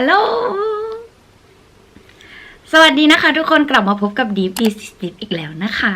ฮัลโหล สวัสดีนะคะทุกคนกลับมาพบกับ Deep d Deep อีกแล้วนะคะ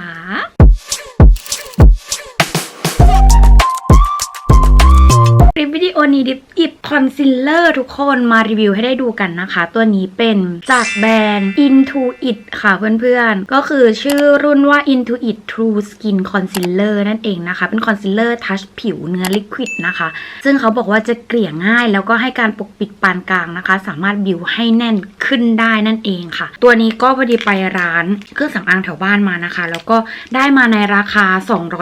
ลิปวิดีโอนี้ดิบอิบคอนซีลเลอร์ทุกคนมารีวิวให้ได้ดูกันนะคะ ตัวนี้เป็นจากแบรนด์ Into It ค่ะเพื่อนๆ ก็คือชื่อรุ่นว่า Into It True Skin Concealer นั่นเองนะคะ เป็นคอนซีลเลอร์ทัชผิวเนื้อลิควิดนะคะ ซึ่งเขาบอกว่าจะเกลี่ยง่ายแล้วก็ให้การปกปิดปานกลางนะคะ สามารถบิวให้แน่นขึ้นได้นั่นเองค่ะ ตัวนี้ก็พอดีไปร้านเครื่องสำอางแถวบ้านมานะคะ แล้วก็ได้มาในราคา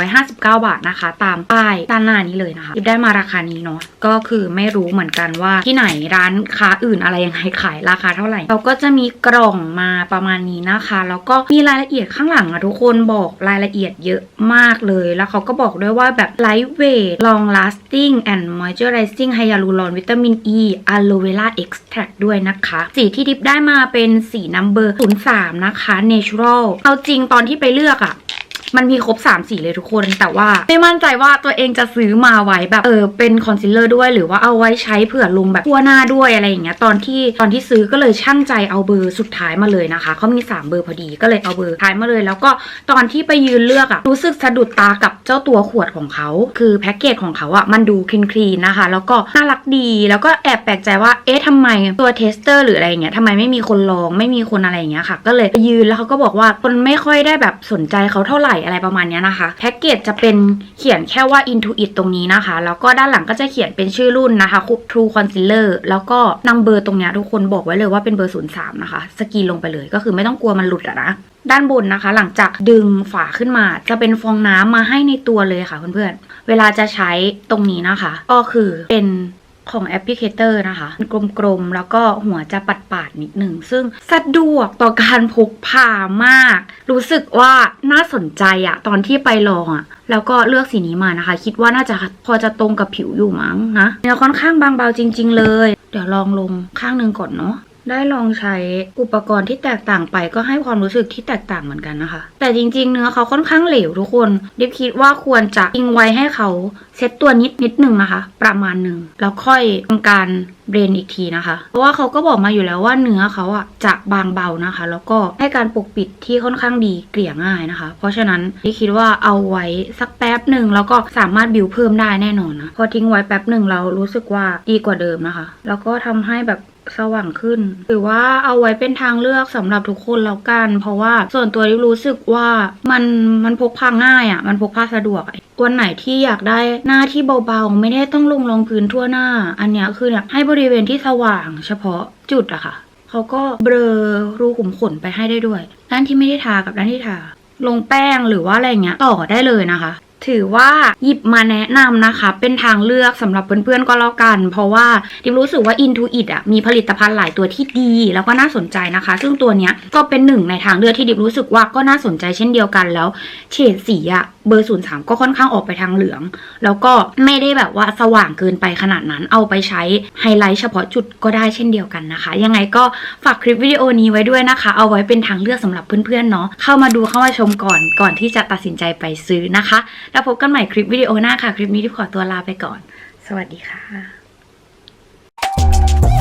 259 บาทนะคะ ตามป้ายด้านหน้านี้เลยนะคะได้มาราคานี้เนาะก็คือไม่รู้เหมือนกันว่าที่ไหนร้านค้าอื่นอะไรยังไงขายราคาเท่าไหร่เราก็จะมีกล่องมาประมาณนี้นะคะ แล้วก็มีรายละเอียดข้างหลังอะทุกคนบอกรายละเอียดเยอะมากเลย แล้วเขาก็บอกด้วยว่าแบบ lightweight long lasting and moisturizing hyaluronic vitamin E aloe vera extract ด้วยนะคะ สีที่ดิฟได้มาเป็นสีนัมเบอร์03 นะคะ natural เอาจริงตอนที่ไปเลือกอะ มันมีครบ3สีเลยทุกคน แต่ว่าไม่มั่นใจว่าตัวเองจะซื้อมาไว้แบบเออเป็นคอนซีลเลอร์ด้วยหรือว่าเอาไว้ใช้เผื่อลงแบบทั่วหน้าด้วยอะไรอย่างเงี้ยตอนที่ตอนที่ซื้อก็เลยช่างใจเอาเบอร์สุดท้ายมาเลยนะคะเขามี 3 เบอร์พอดีก็เลยเอาเบอร์ท้ายมาเลย แล้วก็ตอนที่ไปยืนเลือกอะรู้สึกสะดุดตากับเจ้าตัวขวดของเขา คือแพ็กเกจของเขาอะมันดูคลีนคลีนนะคะ แล้วก็น่ารักดีแล้วก็แอบแปลกใจว่าเอ๊ะทำไมตัวเทสเตอร์หรืออะไรเงี้ยทำไมไม่มีคนลองไม่มีคนอะไรอย่างเงี้ยค่ะ ก็เลยไปยืนแล้วเขาก็บอกว่าคนไม่ค่อยได้แบบสนใจเขาเท่าไหร่อะไรประมาณนี้นะคะ แพ็กเกจจะเป็นเขียนแค่ว่า Into It ตรงนี้นะคะ แล้วก็ด้านหลังก็จะเขียนเป็นชื่อรุ่นนะคะ True Concealer แล้วก็นัมเบอร์ตรงนี้ทุกคนบอกไว้เลยว่าเป็นเบอร์ 03 นะคะ สกีนลงไปเลยก็คือไม่ต้องกลัวมันหลุดอะนะด้านบนนะคะ หลังจากดึงฝาขึ้นมา จะเป็นฟองน้ำมาให้ในตัวเลยค่ะเพื่อนๆ เวลาจะใช้ตรงนี้นะคะ ก็คือเป็น ของแอปพลิเคเตอร์นะคะกลมๆ แล้วก็หัวจะปัดๆนิดหนึ่ง ซึ่งสะดวกต่อการพกพามาก รู้สึกว่าน่าสนใจอะตอนที่ไปลองอะแล้วก็เลือกสีนี้มานะคะ คิดว่าน่าจะพอจะตรงกับผิวอยู่มั้งนะเนื้อค่อนข้างบางเบาจริง ๆ เลย เดี๋ยวลองลงข้างหนึ่งก่อนเนาะ ได้ลองใช้อุปกรณ์ที่แตกต่างไปก็ให้ความรู้สึกที่แตกต่างเหมือนกันนะคะ แต่จริง ๆ เนื้อเขาค่อนข้างเหลวทุกคนดิฟคิดว่าควรจะทิ้งไว้ให้เขาเซ็ตตัวนิดนิดหนึ่งนะคะ ประมาณหนึ่งแล้วค่อยทำการเบรนอีกทีนะคะ เพราะว่าเขาก็บอกมาอยู่แล้วว่าเนื้อเขาอะจะบางเบานะคะ แล้วก็ให้การปกปิดที่ค่อนข้างดีเกลี่ยง่ายนะคะ เพราะฉะนั้นดิคิดว่าเอาไว้สักแป๊บหนึ่งแล้วก็สามารถบิวเพิ่มได้แน่นอนนะพอทิ้งไว้แป๊บหนึ่งเรารู้สึกว่าดีกว่าเดิมนะคะ แล้วก็ทำให้แบบสว่างขึ้น หรือว่าเอาไว้เป็นทางเลือกสำหรับทุกคนแล้วกัน เพราะว่าส่วนตัวที่รู้สึกว่ามันมันพกพาง่ายอะ่ะ มันพกพาสะดวกวันไหนที่อยากได้หน้าที่เบาๆ ไม่ได้ต้องลงรองพื้นทั่วหน้า อันเนี้ยคืออยากให้บริเวณที่สว่างเฉพาะจุดอะค่ะเขาก็เบลอรูขุมขนไปให้ได้ด้วยด้านที่ไม่ได้ทากับด้านที่ทาลงแป้งหรือว่าอะไรเงี้ยต่อได้เลยนะคะ ถือว่าหยิบมาแนะนำนะคะ เป็นทางเลือกสำหรับเพื่อนๆก็แล้วกัน เพราะว่าดิมรู้สึกว่า Intuit อะมีผลิตภัณฑ์หลายตัวที่ดี แล้วก็น่าสนใจนะคะ ซึ่งตัวเนี้ยก็เป็นหนึ่งในทางเลือกที่ดิมรู้สึกว่าก็น่าสนใจเช่นเดียวกันแล้ว เฉดสีอะเบอร์03ก็ค่อนข้างออกไปทางเหลือง แล้วก็ไม่ได้แบบว่าสว่างเกินไปขนาดนั้น เอาไปใช้ไฮไลท์เฉพาะจุดก็ได้เช่นเดียวกันนะคะ ยังไงก็ฝากคลิปวิดีโอนี้ไว้ด้วยนะคะ เอาไว้เป็นทางเลือกสำหรับเพื่อนๆเนาะเข้ามาดูเข้ามาชมก่อนก่อนที่จะตัดสินใจไปซื้อนะคะ แล้วพบกันใหม่คลิปวิดีโอหน้าค่ะ คลิปนี้ที่ขอตัวลาไปก่อน สวัสดีค่ะ